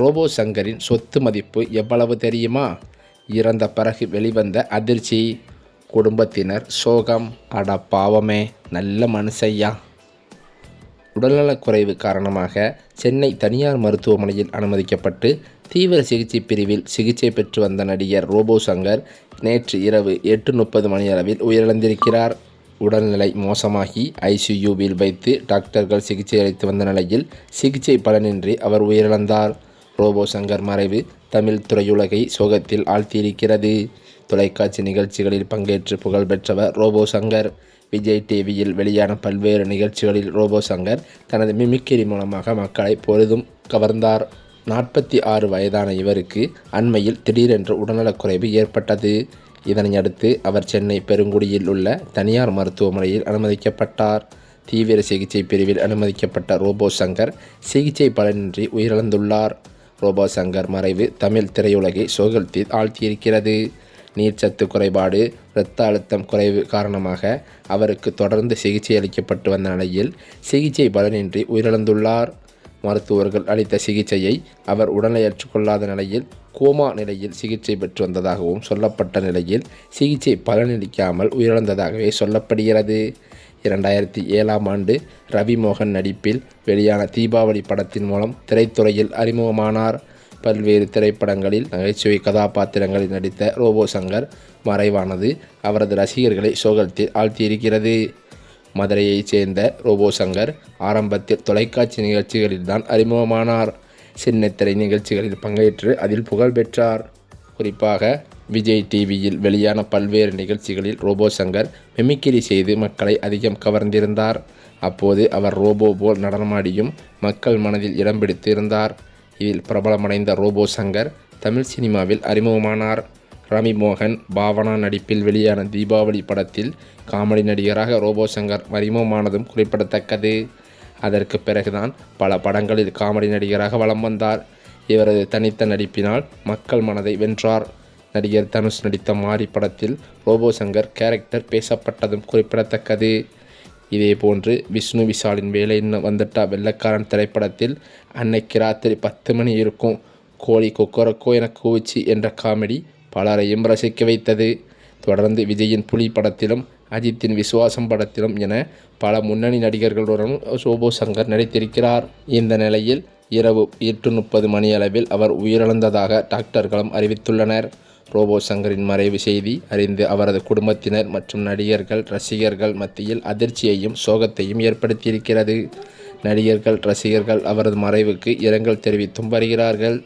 Robot சங்கரின் சொத்து மதிப்பு எவ்வளவு தெரியுமா? இறந்த பிறகு வெளிவந்த அதிர்ச்சி குடும்பத்தினர் சோகம் அட பாவமே நல்ல மனுஷையா உடல்நலக்குறைவு காரணமாக சென்னை தனியார் மருத்துவமனையில் அனுமதிக்கப்பட்டு தீவிர சிகிச்சை பிரிவில் சிகிச்சை பெற்று வந்த நடிகர் ரோபோ சங்கர் நேற்று இரவு எட்டு முப்பது மணியளவில் உயிரிழந்திருக்கிறார். உடல்நிலை மோசமாகி ஐசியூவில் வைத்து டாக்டர்கள் சிகிச்சை அளித்து வந்த நிலையில் சிகிச்சை பலனின்றி அவர் உயிரிழந்தார். ரோபோ சங்கர் மறைவு. தமிழ் திரையுலகை சோகத்தில் ஆழ்த்தியிருக்கிறது. தொலைக்காட்சி நிகழ்ச்சிகளில் பங்கேற்று புகழ்பெற்றவர் ரோபோ சங்கர். விஜய் டிவியில் வெளியான பல்வேறு நிகழ்ச்சிகளில் ரோபோ சங்கர் தனது மிமிக்கிரி மூலமாக மக்களை பொழுதும் கவர்ந்தார். நாற்பத்தி ஆறு வயதான இவருக்கு அண்மையில் திடீரென்று உடல்நலக்குறைவு ஏற்பட்டது. இதனையடுத்து அவர் சென்னை பெருங்குடியில் உள்ள தனியார் மருத்துவமனையில் அனுமதிக்கப்பட்டார். தீவிர சிகிச்சை பிரிவில் அனுமதிக்கப்பட்ட ரோபோ சங்கர் சிகிச்சை பலனின்றி உயிரிழந்துள்ளார். ரோபோ சங்கர் மறைவு தமிழ் திரையுலகை சோகத்தில் ஆழ்த்தியிருக்கிறது. நீர்ச்சத்து குறைபாடு இரத்த அழுத்தம் குறைவு காரணமாக அவருக்கு தொடர்ந்து சிகிச்சை அளிக்கப்பட்டு வந்த நிலையில் சிகிச்சை பலனின்றி உயிரிழந்துள்ளார். மருத்துவர்கள் அளித்த சிகிச்சையை அவர் உடலை ஏற்றுக்கொள்ளாத நிலையில் கோமா நிலையில் சிகிச்சை பெற்று வந்ததாகவும் சொல்லப்பட்ட நிலையில் சிகிச்சை பலனளிக்காமல் உயிரிழந்ததாகவே சொல்லப்படுகிறது. இரண்டாயிரத்தி ஏழாம் ஆண்டு ரவி மோகன் நடிப்பில் வெளியான தீபாவளி படத்தின் மூலம் திரைத்துறையில் அறிமுகமானார். பல்வேறு திரைப்படங்களில் நகைச்சுவை கதாபாத்திரங்களில் நடித்த ரோபோ சங்கர் மறைவானது அவரது ரசிகர்களை சோகத்தில் ஆழ்த்தியிருக்கிறது. மதுரையைச் சேர்ந்த ரோபோ சங்கர் ஆரம்பத்தில் தொலைக்காட்சி நிகழ்ச்சிகளில்தான் அறிமுகமானார். சின்னத்திரை நிகழ்ச்சிகளில் பங்கேற்று அதில் புகழ் பெற்றார். குறிப்பாக விஜய் டிவியில் வெளியான பல்வேறு நிகழ்ச்சிகளில் ரோபோ சங்கர் மிமிக்கிரி செய்து மக்களை அதிகம் கவர்ந்திருந்தார். அப்போது அவர் ரோபோ போல் நடனமாடியும் மக்கள் மனதில் இடம் பிடித்து இருந்தார் இதில் பிரபலமடைந்த ரோபோ சங்கர் தமிழ் சினிமாவில் அறிமுகமானார். ரமி மோகன் பாவனா நடிப்பில் வெளியான தீபாவளி படத்தில் காமெடி நடிகராக ரோபோ சங்கர் அறிமுகமானதும் குறிப்பிடத்தக்கது. அதற்கு பிறகுதான் பல படங்களில் காமெடி நடிகராக வலம் வந்தார். இவரது தனித்த நடிப்பினால் மக்கள் மனதை வென்றார். நடிகர் தனுஷ் நடித்த மாரி படத்தில் ரோபோ சங்கர் கேரக்டர் பேசப்பட்டதும் குறிப்பிடத்தக்கது. இதேபோன்று விஷ்ணு விஷாலின் வேலை இன்னும் வந்துட்டா வெள்ளக்காரன் திரைப்படத்தில் அன்னைக்கு ராத்திரி பத்து மணி இருக்கும். கோழி கொக்கரக்கோ என கூவிச்சு என்ற காமெடி பலரையும் ரசிக்க வைத்தது. தொடர்ந்து விஜயின் புலி படத்திலும் அஜித்தின் விசுவாசம் படத்திலும் என பல முன்னணி நடிகர்களுடன் சோபோ சங்கர் நடித்திருக்கிறார். இந்த நிலையில் இரவு எட்டு முப்பது மணியளவில் அவர் உயிரிழந்ததாக டாக்டர்களும் அறிவித்துள்ளனர். ரோபோ சங்கரின் மறைவு செய்தி அறிந்து அவரது குடும்பத்தினர் மற்றும் நடிகர்கள் ரசிகர்கள் மத்தியில் அதிர்ச்சியையும் சோகத்தையும் ஏற்படுத்தியிருக்கிறது. நடிகர்கள் ரசிகர்கள் அவரது மறைவுக்கு இரங்கல் தெரிவித்தும் வருகிறார்கள்.